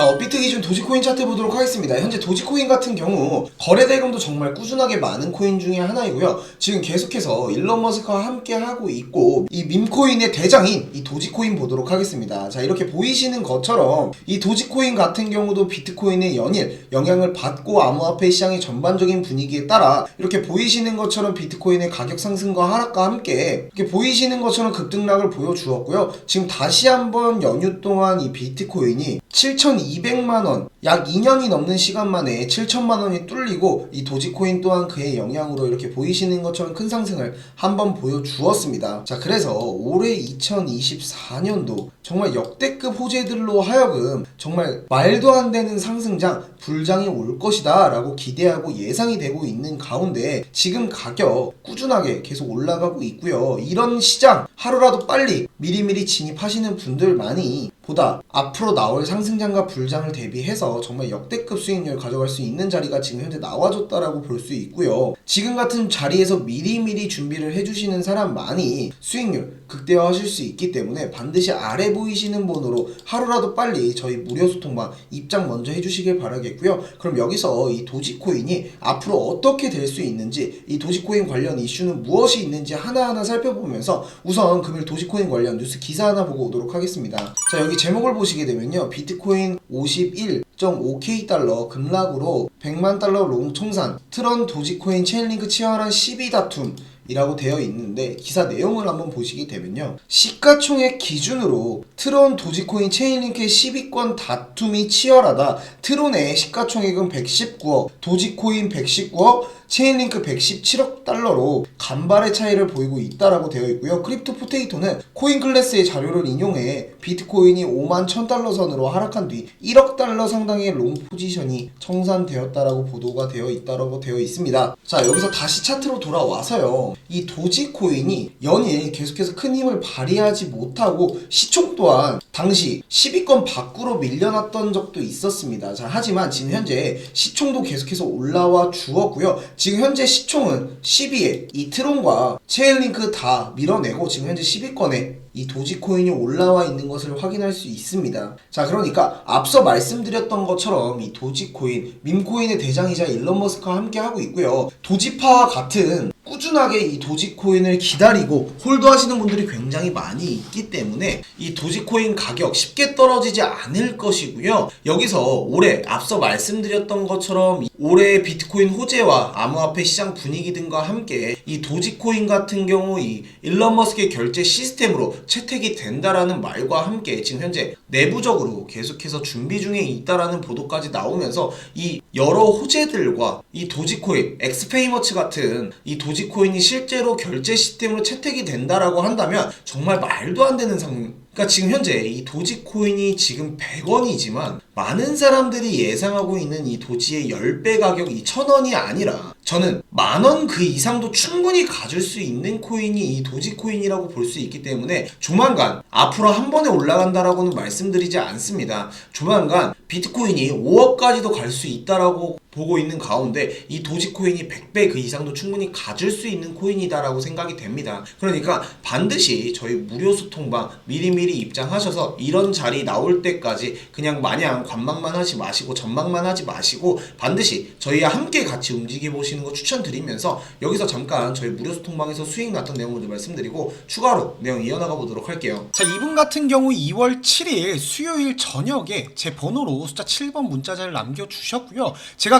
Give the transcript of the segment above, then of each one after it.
자, 업비트 기준 도지코인 차트 보도록 하겠습니다. 현재 도지코인 같은 경우 거래 대금도 정말 꾸준하게 많은 코인 중에 하나이고요. 지금 계속해서 일론 머스크와 함께 하고 있고 이 밈코인의 대장인 이 도지코인 보도록 하겠습니다. 자, 이렇게 보이시는 것처럼 이 도지코인 같은 경우도 비트코인의 연일 영향을 받고 암호화폐 시장의 전반적인 분위기에 따라 이렇게 보이시는 것처럼 비트코인의 가격 상승과 하락과 함께 이렇게 보이시는 것처럼 급등락을 보여주었고요. 지금 다시 한번 연휴 동안 이 비트코인이 7,200만 원, 약 2년이 넘는 시간 만에 7천만 원이 뚫리고 이 도지코인 또한 그의 영향으로 이렇게 보이시는 것처럼 큰 상승을 한번 보여주었습니다. 자, 그래서 올해 2024년도 정말 역대급 호재들로 하여금 정말 말도 안 되는 상승장, 불장이 올 것이다 라고 기대하고 예상이 되고 있는 가운데 지금 가격 꾸준하게 계속 올라가고 있고요. 이런 시장 하루라도 빨리 미리미리 진입하시는 분들 많이 보다 앞으로 나올 상승 장과 불장을 대비해서 정말 역대급 수익률 가져갈 수 있는 자리가 지금 현재 나와줬다라고 볼 수 있고요. 지금 같은 자리에서 미리미리 준비를 해주시는 사람 많이 수익률 극대화하실 수 있기 때문에 반드시 아래 보이시는 번호로 하루라도 빨리 저희 무료 소통방 입장 먼저 해주시길 바라겠고요. 그럼 여기서 이 도지코인이 앞으로 어떻게 될 수 있는지 이 도지코인 관련 이슈는 무엇이 있는지 하나하나 살펴보면서 우선 금일 도지코인 관련 뉴스 기사 하나 보고 오도록 하겠습니다. 자 여기 제목을 보시게 되면요. 비트 코인 51.5K 달러 급락으로 100만 달러 롱 청산 트런 도지코인 체인링크 치열한 시비 다툼 이라고 되어 있는데 기사 내용을 한번 보시게 되면요. 시가총액 기준으로 트론 도지코인 체인링크의 10위권 다툼이 치열하다. 트론의 시가총액은 119억 도지코인 119억 체인링크 117억 달러로 간발의 차이를 보이고 있다라고 되어 있고요. 크립토 포테이토는 코인 클래스의 자료를 인용해 비트코인이 5만 1000달러 선으로 하락한 뒤 1억 달러 상당의 롱 포지션이 청산되었다라고 보도가 되어 있다라고 되어 있습니다. 자, 여기서 다시 차트로 돌아와서요. 이 도지코인이 연일 계속해서 큰 힘을 발휘하지 못하고 시총 또한 당시 10위권 밖으로 밀려났던 적도 있었습니다. 자, 하지만 지금 현재 시총도 계속해서 올라와 주었고요. 지금 현재 시총은 10위에 이 트론과 체인링크 다 밀어내고 지금 현재 10위권에 이 도지코인이 올라와 있는 것을 확인할 수 있습니다. 자, 그러니까 앞서 말씀드렸던 것처럼 이 도지코인, 밈코인의 대장이자 일론 머스크와 함께 하고 있고요. 도지파와 같은 꾸준하게 이 도지코인을 기다리고 홀드하시는 분들이 굉장히 많이 있기 때문에 이 도지코인 가격 쉽게 떨어지지 않을 것이고요. 여기서 올해 앞서 말씀드렸던 것처럼 올해 비트코인 호재와 암호화폐 시장 분위기 등과 함께 이 도지코인 같은 경우 이 일론 머스크의 결제 시스템으로 채택이 된다라는 말과 함께 지금 현재 내부적으로 계속해서 준비 중에 있다라는 보도까지 나오면서 이 여러 호재들과 이 도지코인, 엑스페이머츠 같은 이 도지 코인이 실제로 결제 시스템으로 채택이 된다라고 한다면 정말 말도 안 되는 상 그러니까 지금 현재 이 도지코인이 지금 100원이지만 많은 사람들이 예상하고 있는 이 도지의 10배 가격 이 1000원이 아니라 저는 만 원 그 이상도 충분히 가질 수 있는 코인이 이 도지코인이라고 볼 수 있기 때문에 조만간 앞으로 한 번에 올라간다라고는 말씀드리지 않습니다. 조만간 비트코인이 5억까지도 갈 수 있다라고 보고 있는 가운데 이 도지코인이 100배 그 이상도 충분히 가질 수 있는 코인이다라고 생각이 됩니다. 그러니까 반드시 저희 무료 소통방 미리미리 입장하셔서 이런 자리 나올 때까지 그냥 마냥 관망만 하지 마시고 전망만 하지 마시고 반드시 저희와 함께 같이 움직여 보시는 거 추천드리면서 여기서 잠깐 저희 무료 소통방에서 수익 났던 내용을 좀 말씀드리고 추가로 내용 이어나가 보도록 할게요. 자, 이분 같은 경우 2월 7일 수요일 저녁에 제 번호로 숫자 7번 문자자를 남겨주셨고요. 제가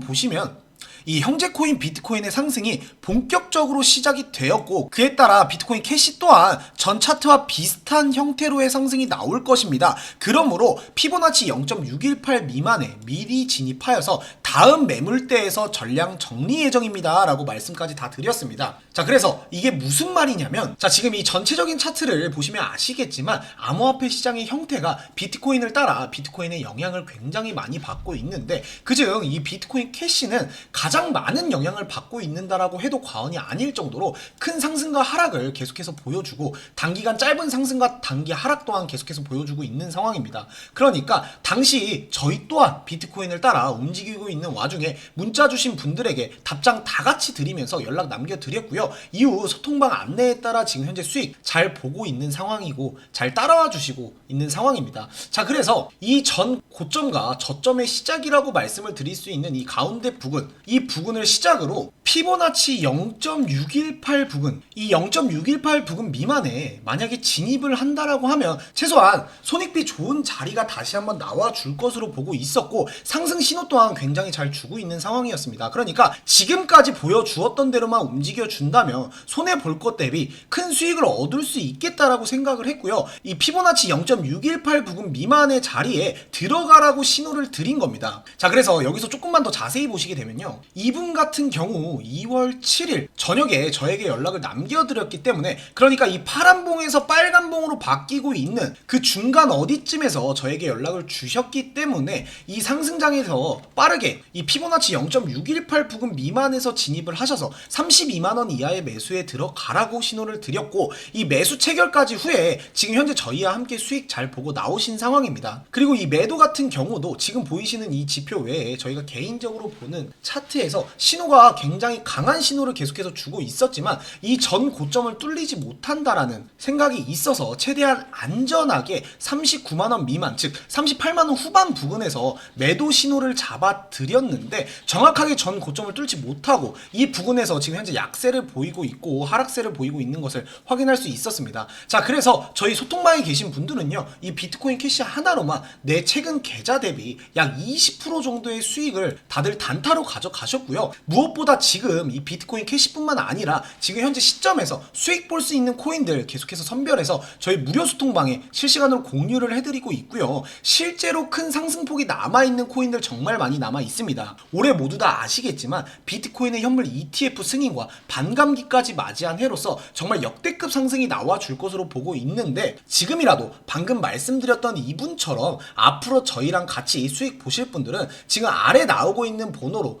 보시면 이 형제 코인 비트코인의 상승이 본격적으로 시작이 되었고 그에 따라 비트코인 캐시 또한 전 차트와 비슷한 형태로의 상승이 나올 것입니다. 그러므로 피보나치 0.618 미만에 미리 진입하여서 다음 매물대에서 전량 정리 예정입니다. 라고 말씀까지 다 드렸습니다. 자, 그래서 이게 무슨 말이냐면, 자, 지금 이 전체적인 차트를 보시면 아시겠지만, 암호화폐 시장의 형태가 비트코인을 따라 비트코인의 영향을 굉장히 많이 받고 있는데, 그중 이 비트코인 캐시는 가장 많은 영향을 받고 있는다라고 해도 과언이 아닐 정도로 큰 상승과 하락을 계속해서 보여주고, 단기간 짧은 상승과 단기 하락 또한 계속해서 보여주고 있는 상황입니다. 그러니까 당시 저희 또한 비트코인을 따라 움직이고 있는 와중에 문자 주신 분들에게 답장 다 같이 드리면서 연락 남겨드렸고요. 이후 소통방 안내에 따라 지금 현재 수익 잘 보고 있는 상황이고 잘 따라와 주시고 있는 상황입니다. 자, 그래서 이 전 고점과 저점의 시작이라고 말씀을 드릴 수 있는 이 가운데 부근, 이 부근을 시작으로 피보나치 0.618 부근, 이 0.618 부근 미만에 만약에 진입을 한다라고 하면 최소한 손익비 좋은 자리가 다시 한번 나와 줄 것으로 보고 있었고 상승 신호 또한 굉장히 잘 주고 있는 상황이었습니다. 그러니까 지금까지 보여주었던 대로만 움직여 준다면 손해 볼 것 대비 큰 수익을 얻을 수 있겠다라고 생각을 했고요. 이 피보나치 0.618 부근 미만의 자리에 들어가라고 신호를 드린 겁니다. 자, 그래서 여기서 조금만 더 자세히 보시게 되면요. 이분 같은 경우 2월 7일 저녁에 저에게 연락을 남겨드렸기 때문에 그러니까 이 파란 봉에서 빨간 봉으로 바뀌고 있는 그 중간 어디쯤에서 저에게 연락을 주셨기 때문에 이 상승장에서 빠르게 이 피보나치 0.618 부근 미만에서 진입을 하셔서 32만 원 이하의 매수에 들어가라고 신호를 드렸고 이 매수 체결까지 후에 지금 현재 저희와 함께 수익 잘 보고 나오신 상황입니다. 그리고 이 매도 같은 경우도 지금 보이시는 이 지표 외에 저희가 개인적으로 보는 차트에서 신호가 굉장히 강한 신호를 계속해서 주고 있었지만 이 전 고점을 뚫리지 못한다라는 생각이 있어서 최대한 안전하게 39만 원 미만 즉 38만 원 후반 부근에서 매도 신호를 잡아 드 렸는데 정확하게 전 고점을 뚫지 못하고 이 부근에서 지금 현재 약세를 보이고 있고 하락세를 보이고 있는 것을 확인할 수 있었습니다. 자 그래서 저희 소통방에 계신 분들은요 이 비트코인 캐시 하나로만 내 최근 계좌 대비 약 20% 정도의 수익을 다들 단타로 가져가셨고요. 무엇보다 지금 이 비트코인 캐시뿐만 아니라 지금 현재 시점에서 수익 볼 수 있는 코인들 계속해서 선별해서 저희 무료 소통방에 실시간으로 공유를 해드리고 있고요. 실제로 큰 상승폭이 남아있는 코인들 정말 많이 남아 있 습니다. 올해 모두 다 아시겠지만 비트코인의 현물 ETF 승인과 반감기까지 맞이한 해로서 정말 역대급 상승이 나와 줄 것으로 보고 있는데 지금이라도 방금 말씀드렸던 이분처럼 앞으로 저희랑 같이 수익 보실 분들은 지금 아래 나오고 있는 번호로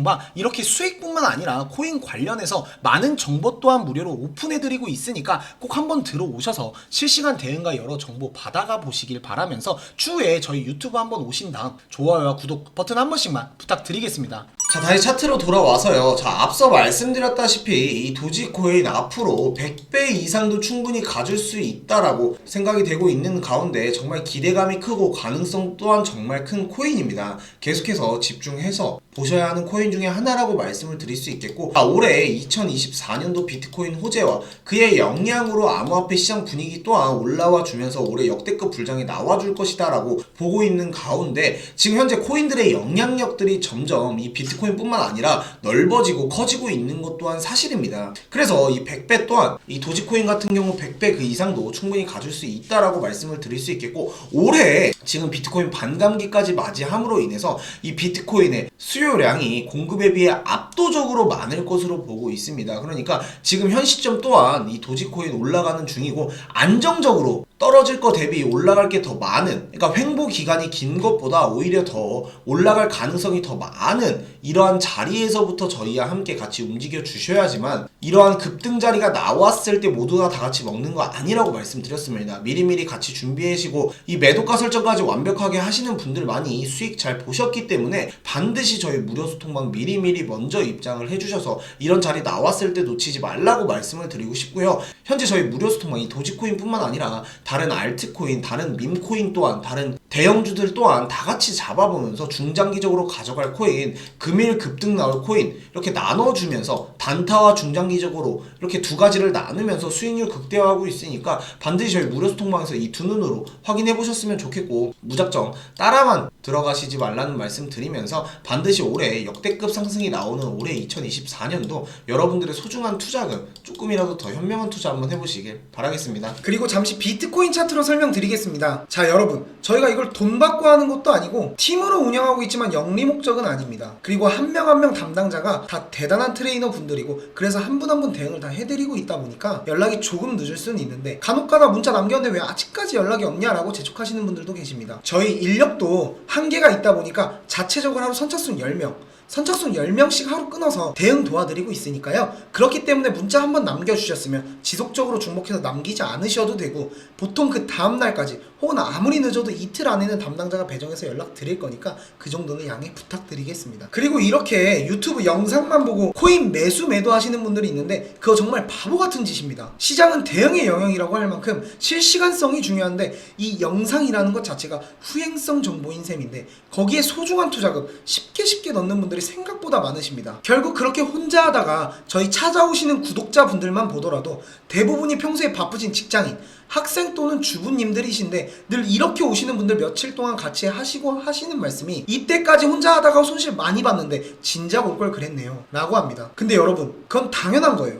방 이렇게 수익뿐만 아니라 코인 관련해서 많은 정보 또한 무료로 오픈해드리고 있으니까 꼭 한번 들어오셔서 실시간 대응과 여러 정보 받아가 보시길 바라면서 추후에 저희 유튜브 한번 오신 다음 좋아요와 구독 버튼 한 번씩만 부탁드리겠습니다. 자 다시 차트로 돌아와서요 자 앞서 말씀드렸다시피 이 도지코인 앞으로 100배 이상도 충분히 가질 수 있다라고 생각이 되고 있는 가운데 정말 기대감이 크고 가능성 또한 정말 큰 코인입니다 계속해서 집중해서 보셔야 하는 코인 중에 하나라고 말씀을 드릴 수 있겠고 아, 올해 2024년도 비트코인 호재와 그의 영향으로 암호화폐 시장 분위기 또한 올라와 주면서 올해 역대급 불장이 나와줄 것이다 라고 보고 있는 가운데 지금 현재 코인들의 영향력들이 점점 이 비트코인뿐만 아니라 넓어지고 커지고 있는 것 또한 사실입니다. 그래서 이 100배 또한 이 도지코인 같은 경우 100배 그 이상도 충분히 가질 수 있다라고 말씀을 드릴 수 있겠고 올해 지금 비트코인 반감기까지 맞이함으로 인해서 이 비트코인의 수 요량이 공급에 비해 압도적으로 많을 것으로 보고 있습니다. 그러니까 지금 현 시점 또한 이 도지코인 올라가는 중이고 안정적으로 떨어질 거 대비 올라갈 게 더 많은 그러니까 횡보 기간이 긴 것보다 오히려 더 올라갈 가능성이 더 많은 이러한 자리에서부터 저희와 함께 같이 움직여 주셔야지만 이러한 급등 자리가 나왔을 때 모두 다, 다 같이 먹는 거 아니라고 말씀드렸습니다. 미리미리 같이 준비하시고 이 매도가 설정까지 완벽하게 하시는 분들 많이 수익 잘 보셨기 때문에 반드시 저희 무료 소통방 미리미리 먼저 입장을 해주셔서 이런 자리 나왔을 때 놓치지 말라고 말씀을 드리고 싶고요. 현재 저희 무료 소통방 이 도지코인뿐만 아니라 다른 알트코인, 다른 밈코인 또한 다른 대형주들 또한 다 같이 잡아보면서 중장기적으로 가져갈 코인, 금일 급등 나올 코인 이렇게 나눠주면서 단타와 중장기적으로 이렇게 두 가지를 나누면서 수익률 극대화하고 있으니까 반드시 저희 무료 소통방에서 이 두 눈으로 확인해 보셨으면 좋겠고 무작정 따라만 들어가시지 말라는 말씀 드리면서 반드시 올해 역대급 상승이 나오는 올해 2024년도 여러분들의 소중한 투자금 조금이라도 더 현명한 투자 한번 해보시길 바라겠습니다. 그리고 잠시 비트코인 차트로 설명드리겠습니다. 자, 여러분. 저희가 이걸 돈 받고 하는 것도 아니고 팀으로 운영하고 있지만 영리 목적은 아닙니다. 그리고 한명 한 명 담당자가 다 대단한 트레이너 분들이고 그래서 한 분 한 분 대응을 다 해드리고 있다 보니까 연락이 조금 늦을 수는 있는데 간혹가다 문자 남겼는데 왜 아직까지 연락이 없냐라고 재촉하시는 분들도 계십니다. 저희 인력도 한계가 있다 보니까 자체적으로 하루 선착순 10명 선착순 10명씩 하루 끊어서 대응 도와드리고 있으니까요. 그렇기 때문에 문자 한번 남겨주셨으면 지속적으로 중복해서 남기지 않으셔도 되고 보통 그 다음날까지 혹은 아무리 늦어도 이틀 안에는 담당자가 배정해서 연락 드릴 거니까 그 정도는 양해 부탁드리겠습니다. 그리고 이렇게 유튜브 영상만 보고 코인 매수 매도 하시는 분들이 있는데 그거 정말 바보 같은 짓입니다. 시장은 대응의 영역이라고 할 만큼 실시간성이 중요한데 이 영상이라는 것 자체가 후행성 정보인 셈인데 거기에 소중한 투자금 쉽게 쉽게 넣는 분들이 생각보다 많으십니다. 결국 그렇게 혼자 하다가 저희 찾아오시는 구독자분들만 보더라도 대부분이 평소에 바쁘신 직장인, 학생 또는 주부님들이신데 늘 이렇게 오시는 분들 며칠 동안 같이 하시고 하시는 말씀이 이때까지 혼자 하다가 손실 많이 봤는데 진작 올 걸 그랬네요. 라고 합니다. 근데 여러분, 그건 당연한 거예요.